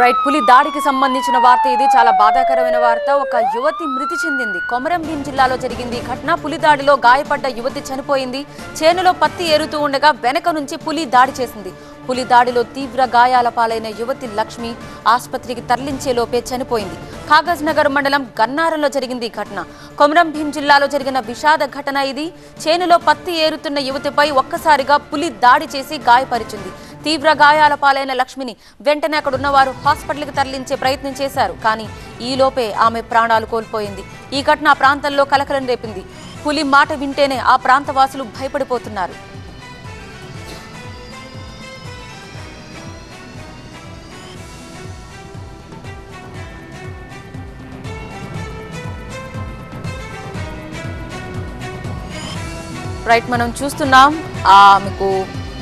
Right పులి దాడికి సంబంధించిన వార్త ఇది. చాలా బాధాకరమైన వార్త. ఒక యువతి మృతి చెందింది. కొమరంభీం జిల్లాలో జరిగింది ఈ ఘటన. పులి దాడిలో గాయపడ్డ యువతి చనిపోయింది. చేనులో పత్తి ఏరుతూ ఉండగా వెనక నుంచి పులి దాడి చేసింది. పులి దాడిలో తీవ్ర గాయాల పాలైన యువతి లక్ష్మి ఆసుపత్రికి తరలించేలోపే చనిపోయింది. కాగజ్ నగర్ మండలం గన్నారంలో జరిగింది ఈ ఘటన. కొమరంభీం జిల్లాలో జరిగిన విషాద ఘటన ఇది. చేనులో పత్తి ఏరుతున్న యువతిపై ఒక్కసారిగా పులి దాడి చేసి గాయపరిచింది. తీవ్ర గాయాల పాలైన లక్ష్మిని వెంటనే అక్కడ ఉన్నవారు హాస్పిటల్కి తరలించే ప్రయత్నం చేశారు. కానీ ఈలోపే ఆమె ప్రాణాలు కోల్పోయింది. ఈ ఘటన ఆ ప్రాంతంలో కలకలం రేపింది. పులి మాట వింటేనే ఆ ప్రాంత వాసులు భయపడిపోతున్నారు. రైట్ మనం చూస్తున్నాం. ఆమెకు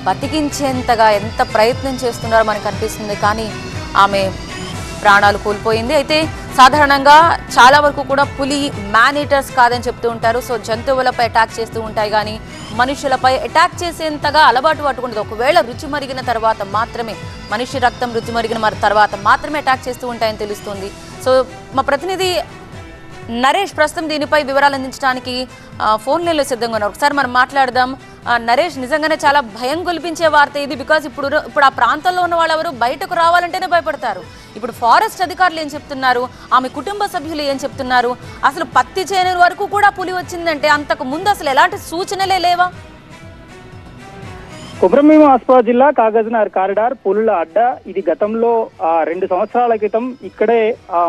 బతికించేంతగా ఎంత ప్రయత్నం చేస్తున్నారో మనకు అనిపిస్తుంది. కానీ ఆమె ప్రాణాలు కోల్పోయింది. అయితే సాధారణంగా చాలా వరకు కూడా పులి మ్యాన్ ఈటర్స్ కాదని చెప్తూ ఉంటారు. సో జంతువులపై అటాక్ చేస్తూ ఉంటాయి. కానీ మనుషులపై అటాక్ చేసేంతగా అలవాటు పట్టుకుంటుంది. ఒకవేళ రుచి మరిగిన తర్వాత మాత్రమే మనిషి రక్తం రుచి మరిగిన తర్వాత మాత్రమే అటాక్ చేస్తూ ఉంటాయని తెలుస్తుంది. సో మా ప్రతినిధి నరేష్ ప్రస్తుతం దీనిపై వివరాలు అందించడానికి ఫోన్ లైన్లో సిద్ధంగా ఉన్నారు. ఒకసారి మనం మాట్లాడదాం. నరేష్ నిజంగానే చాలా భయం గొలిపించే వార్త ఇది బికాజ్ ఇప్పుడు ఇప్పుడు ఆ ప్రాంతంలో ఉన్న వాళ్ళు ఎవరు బయటకు రావాలంటేనే భయపడతారు. ఇప్పుడు ఫారెస్ట్ అధికారులు ఏం చెప్తున్నారు? ఆమె కుటుంబ సభ్యులు ఏం చెప్తున్నారు? అసలు పత్తి చేయని వరకు కూడా పులి వచ్చిందంటే అంతకు ముందు అసలు ఎలాంటి సూచనలే లేవా? కుమ్రంభీం ఆస్పా జిల్లా కాగజ్నగర్ కారిడార్ పులుల అడ్డ. ఇది గతంలో ఆ, రెండు సంవత్సరాల క్రితం ఇక్కడే ఆ,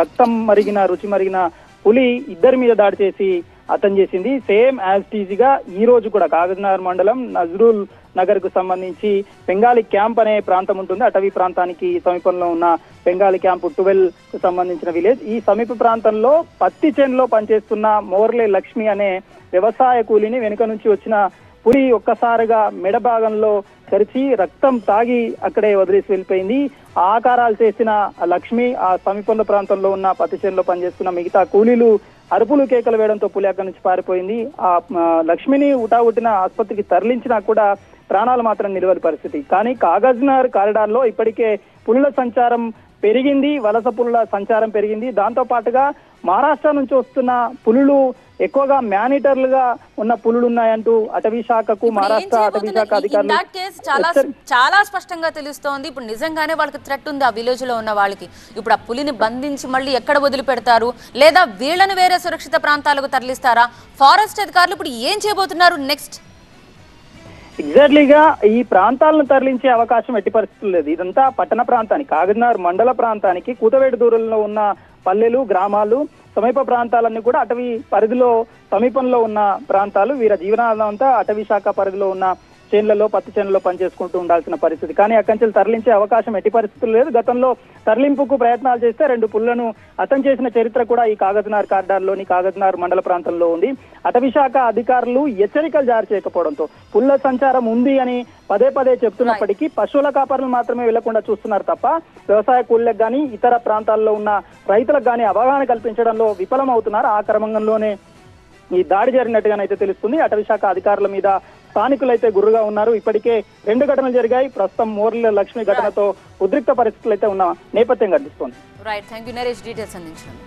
రక్తం మరిగిన రుచి మరిగిన పులి ఇద్దరి మీద దాడి చేసి అతను చేసింది. సేమ్ యాజ్ టీజీగా ఈ రోజు కూడా కాగజ్నగర్ మండలం నజరుల్ నగర్కు సంబంధించి బెంగాలీ క్యాంప్ అనే ప్రాంతం ఉంటుంది. అటవీ ప్రాంతానికి సమీపంలో ఉన్న బెంగాలీ క్యాంప్ ట్వెల్వ్కు సంబంధించిన విలేజ్. ఈ సమీప ప్రాంతంలో పత్తి చేనులో పనిచేస్తున్న మోర్లే లక్ష్మి అనే వ్యవసాయ కూలీని వెనుక నుంచి వచ్చిన పులి ఒక్కసారిగా మెడ భాగంలో కరిచి రక్తం తాగి అక్కడే వదిలేసి వెళ్ళిపోయింది. ఆకారాలు చేసిన లక్ష్మి ఆ సమీపంలో ప్రాంతంలో ఉన్న పత్తి చేనులో పనిచేస్తున్న మిగతా కూలీలు అరుపులు కేకలు వేయడంతో పులి అక్కడి నుంచి పారిపోయింది. ఆ లక్ష్మిని ఉటావుటిన ఆసుపత్రికి తరలించినా కూడా ప్రాణాలు మాత్రం నిలవని పరిస్థితి. కానీ కాగజ్నగర్ కారిడార్లో ఇప్పటికే పులుల సంచారం పెరిగింది వలస పులుల సంచారం పెరిగింది. దాంతో పాటుగా మహారాష్ట్ర నుంచి వస్తున్న పులులు ఎక్కువగా మేనిటర్లుగా ఉన్న పులులు ఉన్నాయంటూ అటవీ శాఖకు మహారాష్ట్ర అటవీ శాఖ అధికారులు చాలా చాలా స్పష్టంగా తెలుస్తోంది. ఇప్పుడు నిజంగానే వాళ్ళకి థ్రెట్ ఉంది? ఆ విలేజ్లో ఉన్న వాళ్ళకి. ఇప్పుడు ఆ పులిని బంధించి మళ్ళీ ఎక్కడ వదిలిపెడతారు? లేదా వీళ్ళని వేరే సురక్షిత ప్రాంతాలకు తరలిస్తారా? ఫారెస్ట్ అధికారులు ఇప్పుడు ఏం చేయబోతున్నారు నెక్స్ట్ ఎగ్జాక్ట్లీగా ఈ ప్రాంతాలను తరలించే అవకాశం ఎట్టి పరిస్థితులు లేదు. ఇదంతా పట్టణ ప్రాంతానికి కాగజ్నగర్ మండల ప్రాంతానికి కూతవేడు దూరంలో ఉన్న పల్లెలు గ్రామాలు సమీప ప్రాంతాలన్నీ కూడా అటవీ పరిధిలో సమీపంలో ఉన్న ప్రాంతాలు. వీర జీవనాధారం అంతా అటవీ శాఖ పరిధిలో ఉన్న చేన్లలో పత్తి చేనులలో పనిచేసుకుంటూ ఉండాల్సిన పరిస్థితి. కానీ అక్కడి నుంచి తరలించే అవకాశం ఎట్టి పరిస్థితులు లేదు. గతంలో తరలింపుకు ప్రయత్నాలు చేస్తే రెండు పుల్లను అతం చేసిన చరిత్ర కూడా ఈ కాగజ్నగర్ కారిడార్లోని కాగజ్నగర్ మండల ప్రాంతంలో ఉంది. అటవీ శాఖ అధికారులు హెచ్చరికలు జారీ చేయకపోవడంతో పుల్ల సంచారం ఉంది అని పదే పదే చెప్తున్నప్పటికీ పశువుల కాపరులు మాత్రమే వెళ్ళకుండా చూస్తున్నారు తప్ప వ్యవసాయ కూలీలకు కానీ ఇతర ప్రాంతాల్లో ఉన్న రైతులకు కానీ అవగాహన కల్పించడంలో విఫలం అవుతున్నారు ఆ క్రమంలోనే ఈ దాడి జరిగినట్టుగానైతే తెలుస్తుంది. అటవీ శాఖ అధికారుల మీద స్థానికులైతే గుర్రుగా ఉన్నారు. ఇప్పటికే రెండు ఘటనలు జరిగాయి. ప్రస్తుతం మోర్ల లక్ష్మి ఘటనతో ఉద్రిక్త పరిస్థితులు అయితే ఉన్న నేపథ్యం కనిపిస్తోంది. Right thank you Naresh details అందించండి.